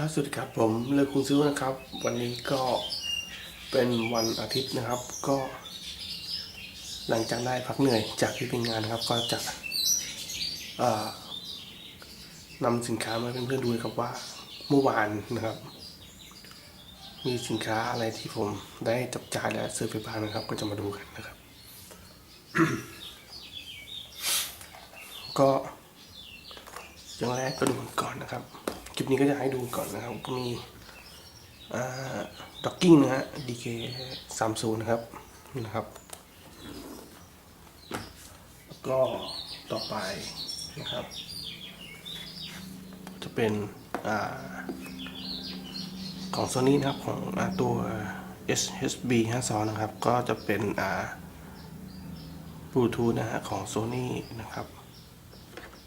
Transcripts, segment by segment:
ครับสวัสดีครับผมเลือกคุณซื้อนะครับ วันนี้ก็เป็นวันอาทิตย์นะครับ ก็ หลังจากได้พักเหนื่อยจากที่เป็นงานนะครับ ก็จะนำสินค้ามาเพื่อนๆดูครับว่าเมื่อวานนะครับ มีสินค้าอะไรที่ผมได้จับจ่ายและซื้อไปบ้างนะครับ ก็จะมาดูกันนะครับ ก็อย่างแรกก็ดูกันก่อนนะครับ คลิปนี้ก็จะให้ดูก่อนนะครับ ก็มีด็อกกิ้งนะฮะ DK 3 0นะครับนะครับ แล้วก็ต่อไปนะครับ จะเป็นอของ Sony นะครับของอตัว SHB 52นะครับ ก็จะเป็นบลูทูธนะฮะของ Sony นะครับ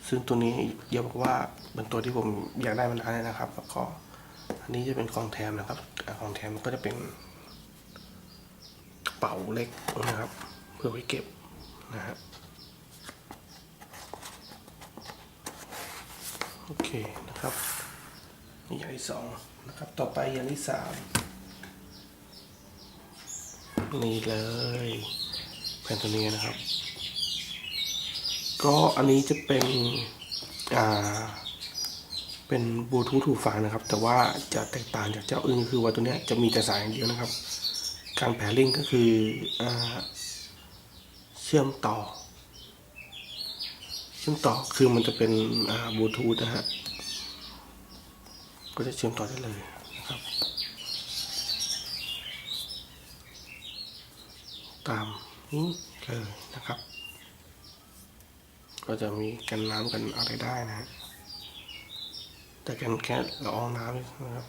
ซึ่งตัวนี้เดี๋ยวบอกว่าเป็นตัวที่ผมอยากได้มานานแล้วนะครับ แล้วก็อันนี้จะเป็นของแถมนะครับของแถมก็จะเป็นกระเป๋าเล็กนะครับ เพื่อไว้เก็บนะฮะโอเคนะครับนี่อย่างที่สองนะครับ ต่อไปอย่างที่สามนี่เลยแผ่นตัวนี้นะครับ ก็อันนี้จะเป็นอ่าเป็นบลูทูธหูฟังนะครับ แต่ว่าจะแตกต่างจากเจ้าอื่นคือว่าตัวนี้จะมีแต่สายอย่างเดียวนะครับ การแผลิงก็คืออเชื่อมต่อ เชื่อมต่อคือมันจะเป็นบลูทูธนะฮะก็จะเชื่อมต่อได้เลยนะครับ ตามนี้เลยนะครับ ก็จะมีกันน้ำกันอะไรได้นะฮะแต่กันแค่ละอองน้ำนะครับ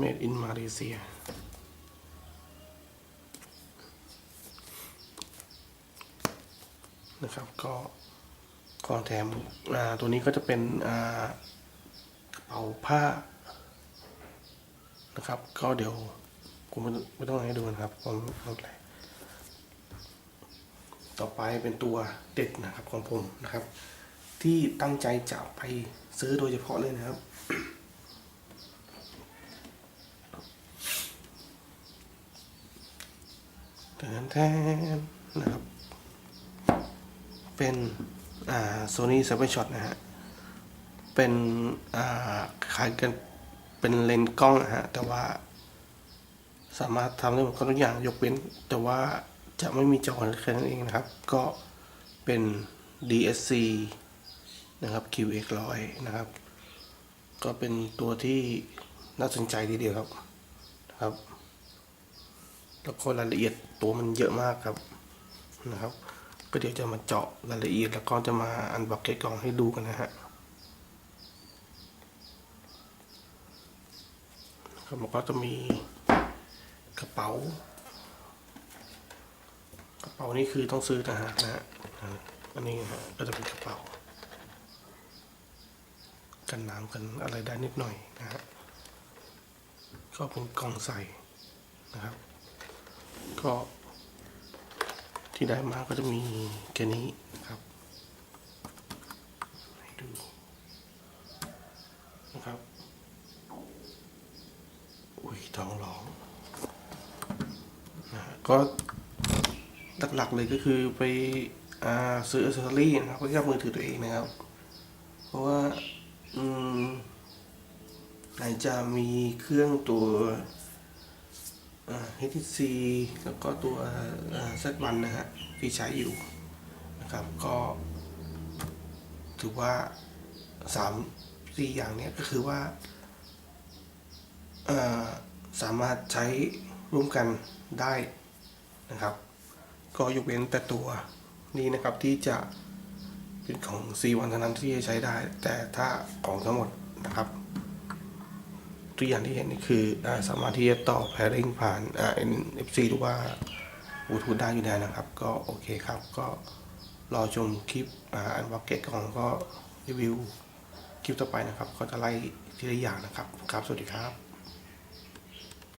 made in Malaysia นะครับก็ของแถมอ่าตัวนี้ก็จะเป็นอ่ากระเป๋าผ้านะครับ ก็เดี๋ยวผมไม่ต้องให้ดูนะครับผมเอาเลย ต่อไปเป็นตัวเด็ดนะครับของผมนะครับ ที่ตั้งใจจะไปซื้อโดยเฉพาะเลยนะครับแต่นั้นแทนนะครับ เป็นอ่าโซนี่ซับเปอร์ช็อตนะฮะ เป็นอ่าขายกันเป็นเลนส์กล้องนะฮะ แต่ว่าสามารถทำได้หมดทุกอย่างยกเว้นแต่ว่า จะไม่มีจอแค่นั้นเองนะครับ ก็เป็น DSC นะครับ QX 100นะครับ ก็เป็นตัวที่น่าสนใจทีเดียวครับนะครับแล้วก็รายละเอียดตัวมันเยอะมากครับนะครับ ก็เดี๋ยวจะมาเจาะรายละเอียดแล้วก็จะมาอันบ็อกเกตกล่องให้ดูกันนะฮะครับมันก็จะมีกระเป๋า กระเป๋านี่คือต้องซื้อทหารนะฮะอันนี้ฮะก็จะเป็นกระเป๋า กันน้ำกันอะไรได้นิดหน่อยนะฮะก็เป็นกล่องใส่นะครับ ก็ที่ได้มาก็จะมีแค่นี้นะครับให้ดูนะครับ อุ้ยท้องร้องนะก็ หลักๆเลยก็คือไปอซื้ออัซเซอรี่นะครับเพื่อกับมือถือตัวเองนะครับ เพราะว่าอืมไหนจะมีเครื่องตัว HTC แล้วก็ตัว Z1 นะฮะที่ใช้อยู่นะครับก็ถือว่าสามสี่อย่างนี้ก็คือว่าสามารถใช้ร่วมกันได้นะครับ ก็ยกเว้นแต่ตัวนี้นะครับที่จะเป็นของ C1 เท่านั้นที่จะใช้ได้ แต่ถ้าของทั้งหมดนะครับ ตัวอย่างที่เห็นนี่คืออสามารถที่จะต่อ pairing ผ่าน NFC หรือว่าบลูทูธได้อยู่แล้วนะครับ ก็โอเคครับ ก็รอชมคลิปอ่าอันวักเก็ตของก็รีวิวคลิปต่อไปนะครับ ก็จะไล่ทีละอย่างนะครับ ครับ สวัสดีครับ